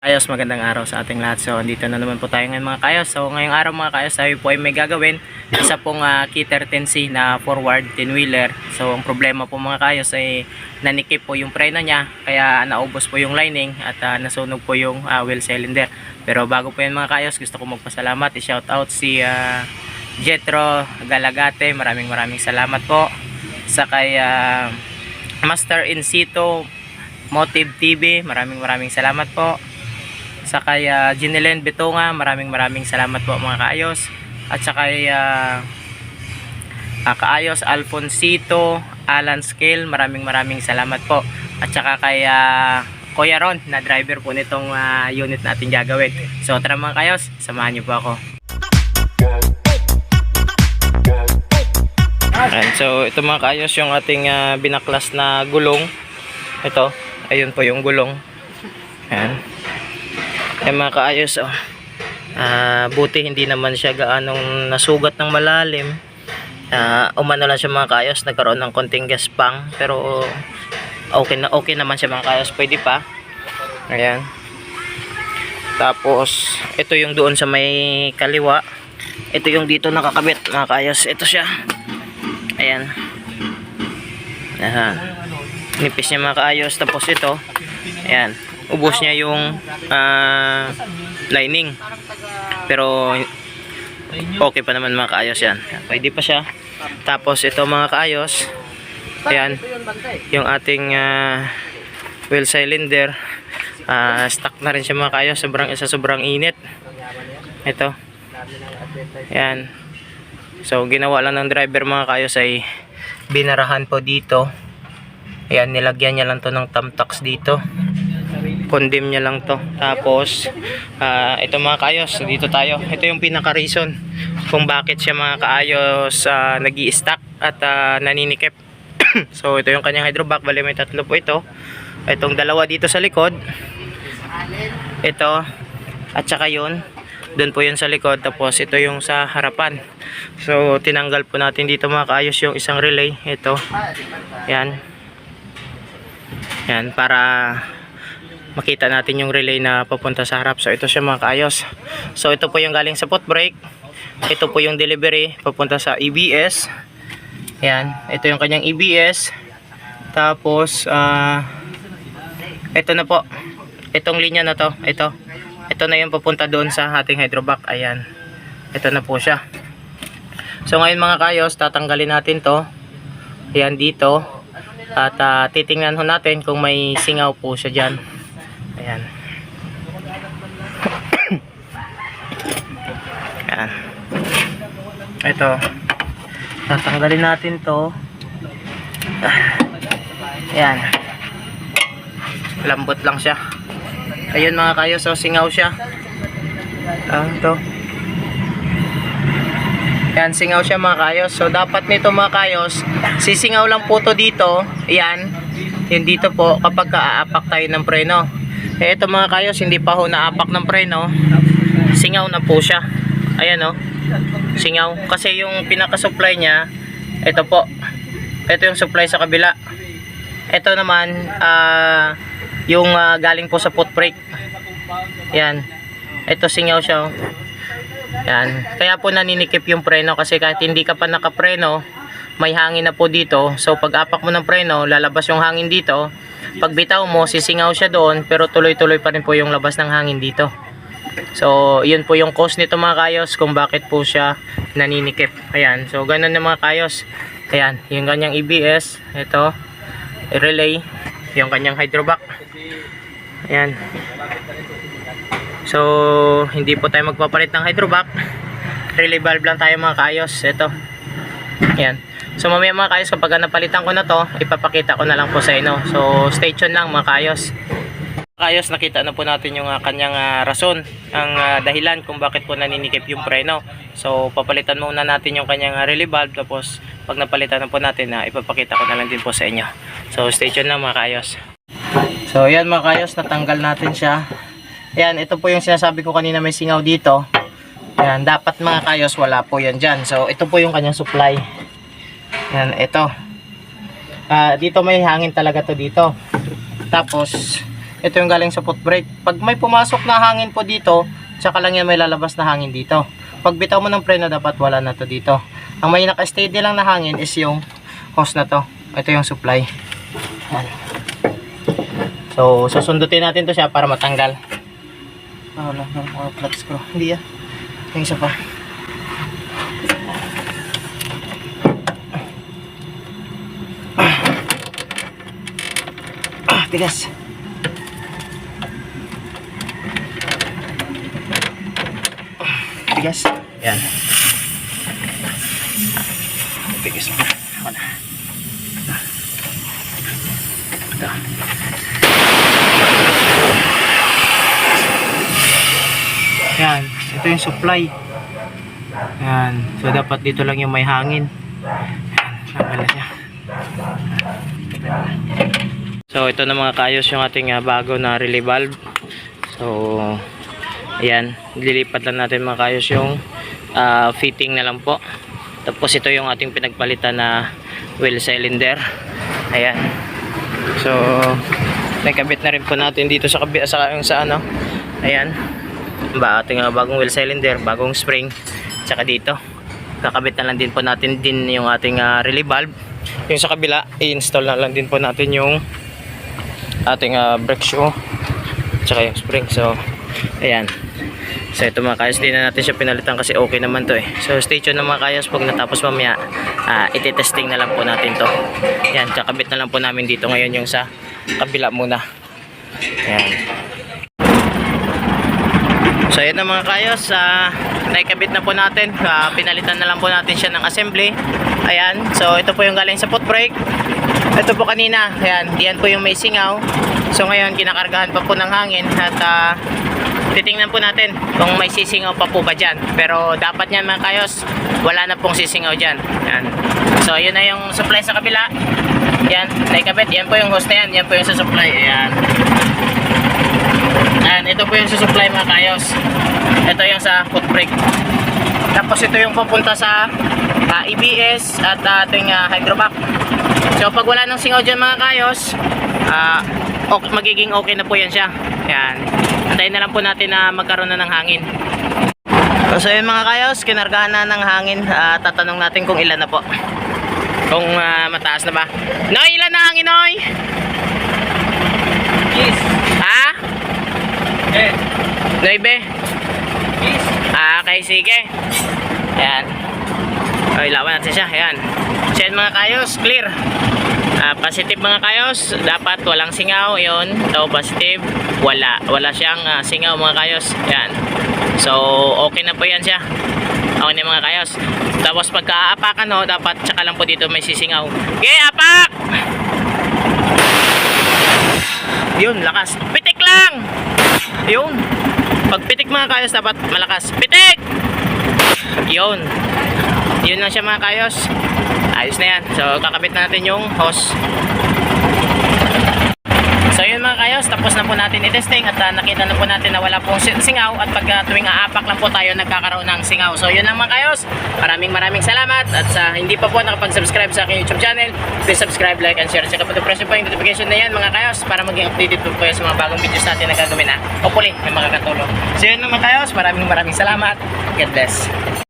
Ayos, magandang araw sa ating lahat. So, andito na naman po tayo ngayon mga kayos. So, ngayong araw mga kayos, tayo po ay may gagawin. Isa pong uh, Kitter 10C na forward 10-wheeler. So, ang problema po mga kayos ay nanikip po yung preno niya. Kaya naubos po yung lining at ah, nasunog po yung ah, wheel cylinder. Pero bago po yan mga kayos, gusto ko magpasalamat. I-shout out si ah, Jetro Galagate. Maraming maraming salamat po. Sa kay ah, Master Incito Motive TV. Maraming maraming salamat po sa kay uh, Ginelen Betonga, maraming maraming salamat po mga kaayos. At sa kay uh, uh, kaayos Alfonsito, Alan Scale, maraming maraming salamat po. At saka kay uh, Kuya Ron, na driver po nitong uh, unit natin gagawin. So tara mga kaayos, samahan niyo po ako. Ayan, so ito mga kaayos yung ating uh, binaklas na gulong. Ito, ayun po yung gulong. Ayan. Ay mga kaayos oh. Ah, buti hindi naman siya gaanong nasugat ng malalim. Ah, umano lang siya mga kaayos, nagkaroon ng konting gaspang pero okay na okay naman siya mga kaayos, pwede pa. Ayan. Tapos ito yung doon sa may kaliwa. Ito yung dito nakakabit mga kaayos. Ito siya. Ayan. Ayan. Nipis niya mga kaayos. Tapos ito. Ayan ubos niya yung ah, lining. Pero okay pa naman mga kaayos yan. Pwede pa siya. Tapos ito mga kaayos ayan yung ating ah, wheel cylinder. Ah, stuck na rin siya mga kaayos sobrang isa sobrang init. Ito. Ayan. So ginawa lang ng driver mga kaayos ay binarahan po dito. Ayan nilagyan niya lang to ng tamtax dito condemn niya lang to. Tapos ah, ito mga kaayos dito tayo. Ito yung pinaka reason kung bakit siya mga kaayos uh, nag stack at ah, naninikip. So ito yung kanyang hydroback. Bali may tatlo po ito. Itong dalawa dito sa likod. Ito at saka yun. Doon po yun sa likod. Tapos ito yung sa harapan. So tinanggal po natin dito mga kaayos yung isang relay. Ito. Yan. Yan para makita natin yung relay na papunta sa harap. So ito siya mga kaayos. So ito po yung galing sa foot brake. Ito po yung delivery papunta sa EBS. Yan, ito yung kanyang EBS. Tapos ah ito na po. Itong linya na to, ito. Ito na yung papunta doon sa ating hydroback. Ayan. Ito na po siya. So ngayon mga kaayos, tatanggalin natin to. Ayan dito. At ah, titingnan ho natin kung may singaw po siya dyan. Ayan. Ayan. Ito. Tatanggalin natin to. Ayan. Lambot lang siya. Ayun mga kayo, so singaw siya. Ah, ito. Ayan, singaw siya mga kayos. So, dapat nito mga kayos, sisingaw lang po to dito. Ayan. Yun dito po, kapag aapak tayo ng preno. Ito mga kayos, hindi pa ho naapak ng preno. Singaw na po siya. Ayan o. Singaw. Kasi yung pinaka-supply niya, ito po. Ito yung supply sa kabila. Ito naman, ah, yung ah, galing po sa foot brake. Yan. Ito singaw siya. oh. Yan. Kaya po naninikip yung preno kasi kahit hindi ka pa nakapreno, may hangin na po dito. So pag apak mo ng preno, lalabas yung hangin dito. Pag bitaw mo, sisingaw siya doon pero tuloy-tuloy pa rin po yung labas ng hangin dito. So, yun po yung cause nito mga kayos kung bakit po siya naninikip. Ayan. So, ganun na mga kayos. Ayan. Yung kanyang EBS. Ito. Relay. Yung kanyang hydroback. Ayan. So, hindi po tayo magpapalit ng hydroback. Relay valve lang tayo mga kaayos. Ito. Ayan. So, mamaya mga kaayos, kapag napalitan ko na to, ipapakita ko na lang po sa inyo. So, stay tuned lang mga kaayos. Kaayos, nakita na po natin yung ah, kanyang ah, rason, ang ah, dahilan kung bakit po naninikip yung preno. So, papalitan muna natin yung kanyang ah, relay valve. Tapos, pag napalitan na po natin, ah, ipapakita ko na lang din po sa inyo. So, stay tuned lang mga kaayos. So, ayan mga kaayos, natanggal natin siya. Ayan, ito po yung sinasabi ko kanina may singaw dito. Ayan, dapat mga kayos wala po yan dyan. So, ito po yung kanyang supply. Ayan, ito. Ah, dito may hangin talaga to dito. Tapos, ito yung galing sa foot brake. Pag may pumasok na hangin po dito, tsaka lang yan may lalabas na hangin dito. Pag bitaw mo ng preno, dapat wala na to dito. Ang may naka-steady lang na hangin is yung hose na to. Ito yung supply. Yan. So, susundutin natin to siya para matanggal. Ah, wala na mga plug screw. Hindi ah. Yung isa pa. Tigas. Tigas. Yan. Tigas mo. Ako na. Ito. Yan. Ito yung supply. Yan. So, dapat dito lang yung may hangin. Yan. Wala siya. So, ito na mga kayos yung ating ah, bago na relay valve. So, ayan. Lilipat lang natin mga kayos yung ah, fitting na lang po. Tapos ito yung ating pinagpalitan na wheel cylinder. Ayan. So, nakabit na rin po natin dito sa kabi sa, sa ano. Ayan. Ba ating ah, bagong wheel cylinder, bagong spring, tsaka dito. Kakabit na lang din po natin din yung ating ah, relay valve. Yung sa kabila, i-install na lang din po natin yung ating ah, brake shoe tsaka yung spring. So, ayan. So ito mga kayos, di na natin siya pinalitan kasi okay naman to eh. So stay tuned na mga kayos, pag natapos mamaya, ah, iti-testing na lang po natin to. Yan, kakabit na lang po namin dito ngayon yung sa kabila muna. Ayan. So yun na mga kayos, ah, naikabit na po natin, Ah, pinalitan na lang po natin siya ng assembly. Ayan, so ito po yung galing sa foot brake. Ito po kanina, ayan, diyan po yung may singaw. So ngayon, kinakargahan pa po ng hangin at ah, titingnan po natin kung may sisingaw pa po ba dyan. Pero dapat yan mga kayos, wala na pong sisingaw dyan. Yan. So yun na yung supply sa kabila. Yan, naikabit. Yan po yung host yan. Yan po yung sa supply. Ayan. Ayan, ito po yung sa supply mga kayos. Ito yung sa foot brake. Tapos ito yung pupunta sa ah, EBS at ating uh, hydrovac. So pag wala nang singaw dyan mga kayos, ah, ok, magiging okay na po yan siya. Yan. Antayin na lang po natin na magkaroon na ng hangin. So yun mga kayos, kinargahan na ng hangin. Ah, tatanong natin kung ilan na po. Kung ah, mataas na ba. Noy, ilan na hangin, Noy? Yes. Ha? Eh. Noibe? Yes. Ah, okay, sige. Ayan. O, ilawan natin siya. Ayan. So, yan mga kayos, clear. Ah, positive mga kayos, dapat walang singaw. Yun, daw positive. Wala. Wala siyang ah, singaw mga kayos. Ayan. So, okay na po yan siya. Okay na mga kayos. Tapos pagka-aapakan no, dapat tsaka lang po dito may sisingaw. Okay, apak! Yun, lakas. Pitik lang! Yun. Pag pitik mga kayos, dapat malakas. Pitik! Yun. Yun lang siya mga kayos. Ayos na yan. So, kakabit na natin yung hose. So yun mga kayos, tapos na po natin i-testing at ah, nakita na po natin na wala pong si- singaw at pag ah, tuwing aapak lang po tayo nagkakaroon ng singaw. So yun lang mga kayos, maraming maraming salamat at sa hindi pa po nakapag-subscribe sa aking YouTube channel, please subscribe, like, and share. Tsaka po press po yung notification na yan mga kayos para maging updated po kayo sa mga bagong videos natin na gagawin na. Hopefully, may makakatulong. So yun lang mga kayos, maraming maraming salamat. God bless.